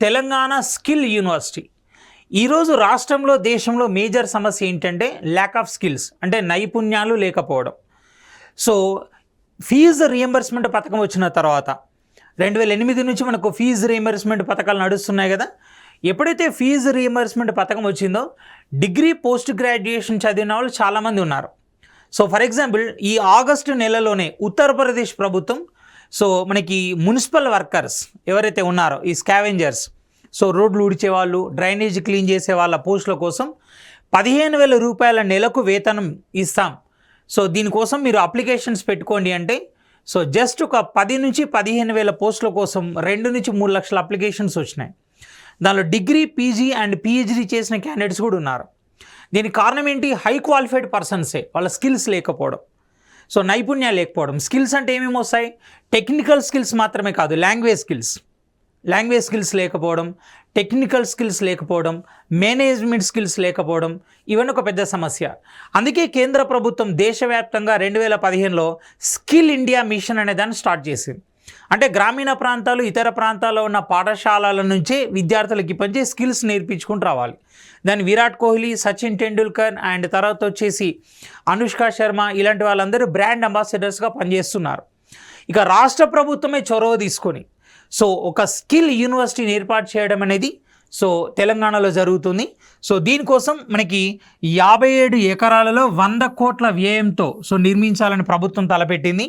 Telangana skill university. ఈరోజు రాష్ట్రంలో దేశంలో మేజర్ సమస్య ఏంటంటే ల్యాక్ ఆఫ్ స్కిల్స్ అంటే నైపుణ్యాలు లేకపోవడం. సో ఫీజు రియంబర్స్మెంట్ పథకం వచ్చిన తర్వాత రెండు వేల ఎనిమిది నుంచి మనకు ఫీజు రియంబర్స్మెంట్ పథకాలు నడుస్తున్నాయి కదా. ఎప్పుడైతే ఫీజు రియంబర్స్మెంట్ పథకం వచ్చిందో డిగ్రీ పోస్ట్ గ్రాడ్యుయేషన్ చదివిన వాళ్ళు చాలామంది ఉన్నారు. సో ఫర్ ఎగ్జాంపుల్ ఈ ఆగస్టు నెలలోనే ఉత్తరప్రదేశ్ ప్రభుత్వం సో మనకి మున్సిపల్ వర్కర్స్ ఎవరైతే ఉన్నారో ఈ స్కావెంజర్స్ సో రోడ్లు ఊడ్చే వాళ్ళు డ్రైనేజ్ క్లీన్ చేసే వాళ్ళ పోస్టుల కోసం పదిహేను వేల రూపాయల నెలకు వేతనం ఇస్తాం. సో దీనికోసం మీరు అప్లికేషన్స్ పెట్టుకోండి అంటే సో జస్ట్ ఒక పది నుంచి పదిహేను వేల పోస్టుల కోసం రెండు నుంచి మూడు లక్షల అప్లికేషన్స్ వచ్చినాయి. దానిలో డిగ్రీ పీజీ అండ్ పిహెచ్డీ చేసిన క్యాండిడేట్స్ కూడా ఉన్నారు. దీనికి కారణం ఏంటి? హై క్వాలిఫైడ్ పర్సన్సే వాళ్ళ స్కిల్స్ లేకపోవడం. సో నైపుణ్యాలు లేకపోవడం. స్కిల్స్ అంటే ఏమేమి వస్తాయి? టెక్నికల్ స్కిల్స్ మాత్రమే కాదు లాంగ్వేజ్ స్కిల్స్. లాంగ్వేజ్ స్కిల్స్ లేకపోవడం టెక్నికల్ స్కిల్స్ లేకపోవడం మేనేజ్మెంట్ స్కిల్స్ లేకపోవడం ఇవన్నీ ఒక పెద్ద సమస్య. అందుకే కేంద్ర ప్రభుత్వం దేశవ్యాప్తంగా రెండు వేల పదిహేనులో స్కిల్ ఇండియా మిషన్ అనే దాన్ని స్టార్ట్ చేసింది. అంటే గ్రామీణ ప్రాంతాలు ఇతర ప్రాంతాల్లో ఉన్న పాఠశాలల నుంచే విద్యార్థులకి పనిచే స్కిల్స్ నేర్పించుకుంటూ రావాలి. దాన్ని విరాట్ కోహ్లీ సచిన్ టెండూల్కర్ అండ్ తర్వాత వచ్చేసి అనుష్క శర్మ ఇలాంటి వాళ్ళందరూ బ్రాండ్ అంబాసిడర్స్గా పనిచేస్తున్నారు. ఇక రాష్ట్ర ప్రభుత్వమే చొరవ తీసుకొని సో ఒక స్కిల్ యూనివర్సిటీని ఏర్పాటు చేయడం అనేది సో తెలంగాణలో జరుగుతుంది. సో దీనికోసం మనకి యాభై ఏడు ఎకరాలలో వంద కోట్ల వ్యయంతో సో నిర్మించాలని ప్రభుత్వం తలపెట్టింది.